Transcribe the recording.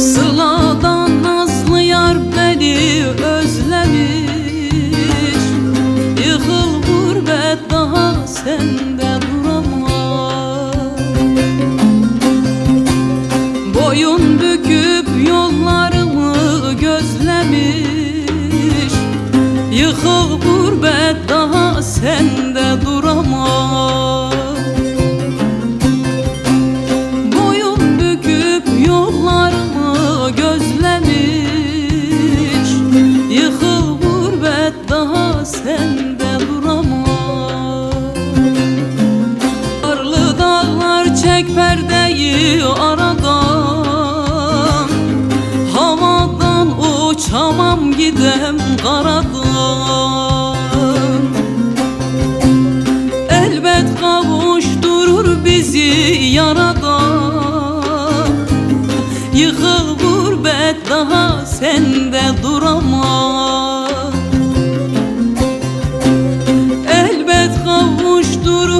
Sıladan nazlı yar beni özlemiş. Yıkıl gurbet daha sende duramaz. Boyun büküp yollarımı gözlemiş. Yıkıl gurbet daha sende duramaz çek perdeyi aradan. Havadan uçamam gidem karadan. Elbet kavuşturur bizi yaradan. Yıkıl gurbet daha sende duramam. Elbet kavuşturur